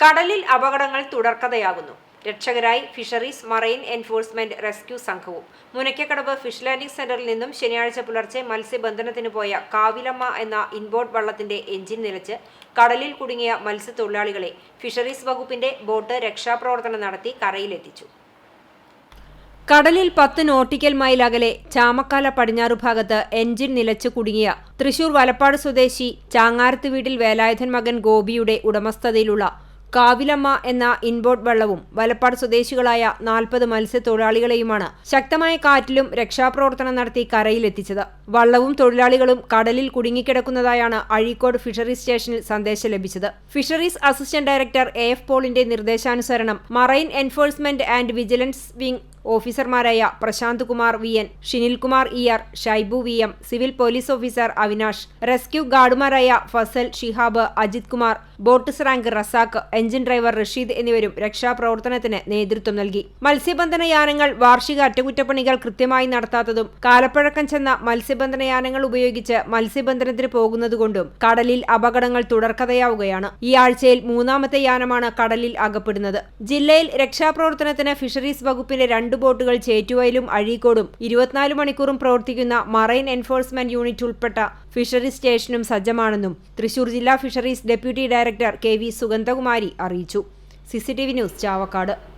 കടലിൽ അപകടങ്ങൾ തുടർക്കഥയാകുന്നു. രക്ഷകരായി ഫിഷറീസ് മറൈൻ എൻഫോഴ്സ്മെന്റ് റെസ്ക്യൂ സംഘവും. മുനയ്ക്കക്കടവ് ഫിഷ് ലാൻഡിംഗ് സെന്ററിൽ നിന്നും ശനിയാഴ്ച പുലർച്ചെ മത്സ്യബന്ധനത്തിന് പോയ കാവിലമ്മ എന്ന ഇൻബോർഡ് വള്ളത്തിന്റെ എഞ്ചിൻ നിലച്ച് കടലിൽ കുടുങ്ങിയ മത്സ്യത്തൊഴിലാളികളെ ഫിഷറീസ് വകുപ്പിന്റെ ബോട്ട് രക്ഷാപ്രവർത്തനം നടത്തി കരയിലെത്തിച്ചു. കടലിൽ പത്ത് നോട്ടിക്കൽ മൈൽ അകലെ ചാമക്കാല പടിഞ്ഞാറു ഭാഗത്ത് എഞ്ചിൻ നിലച്ചു കുടുങ്ങിയ തൃശൂർ വലപ്പാട് സ്വദേശി ചാങ്ങാരത്ത് വീട്ടിൽ വേലായുധൻ മകൻ ഗോപിയുടെ ഉടമസ്ഥതയിലുള്ള കാവിലമ്മ എന്ന ഇൻബോട്ട് വള്ളവും വലപ്പാട് സ്വദേശികളായ നാൽപ്പത് മത്സ്യത്തൊഴിലാളികളെയുമാണ് ശക്തമായ കാറ്റിലും രക്ഷാപ്രവർത്തനം നടത്തി കരയിലെത്തിച്ചത്. വള്ളവും തൊഴിലാളികളും കടലിൽ കുടുങ്ങിക്കിടക്കുന്നതായാണ് അഴീക്കോട് ഫിഷറീസ് സ്റ്റേഷനിൽ സന്ദേശം ലഭിച്ചത്. Fisheries assistant director A F പോളിന്റെ നിർദ്ദേശാനുസരണം marine enforcement and vigilance wing ഓഫീസർമാരായ Prashanth Kumar V N Shinilkumar E R Shaibu V M civil police officer Avinash rescue ഗാർഡുമാരായ Fazal Shihab Ajith Kumar boat സ്രാങ്ക് റസാഖ് എഞ്ചിൻ ഡ്രൈവർ റഷീദ് എന്നിവരും രക്ഷാപ്രവർത്തനത്തിന് നേതൃത്വം നൽകി. മത്സ്യബന്ധന യാനങ്ങൾ വാർഷിക അറ്റകുറ്റപ്പണികൾ കൃത്യമായി നടത്താത്തതും കാലപ്പഴക്കം ചെന്ന മത്സ്യബന്ധന യാനങ്ങൾ ഉപയോഗിച്ച് മത്സ്യബന്ധനത്തിന് പോകുന്നതുകൊണ്ടും കടലിൽ അപകടങ്ങൾ തുടർക്കഥയാവുകയാണ്. ഈ ആഴ്ചയിൽ മൂന്നാമത്തെ യാനമാണ് കടലിൽ അകപ്പെടുന്നത്. ജില്ലയിൽ രക്ഷാപ്രവർത്തനത്തിന് ഫിഷറീസ് വകുപ്പിന്റെ രണ്ട് ബോട്ടുകൾ ചേറ്റുവയലും അഴീക്കോടും. ഇരുപത്തിനാല് മണിക്കൂറും പ്രവർത്തിക്കുന്ന മറൈൻ എൻഫോഴ്സ്മെന്റ് യൂണിറ്റ് ഉൾപ്പെട്ട ഫിഷറീസ് സ്റ്റേഷനും സജ്ജമാണെന്നും തൃശൂർ ജില്ലാ fisheries deputy director K V Sugandhakumari അറിയിച്ചു. CCTV news Chavakkad.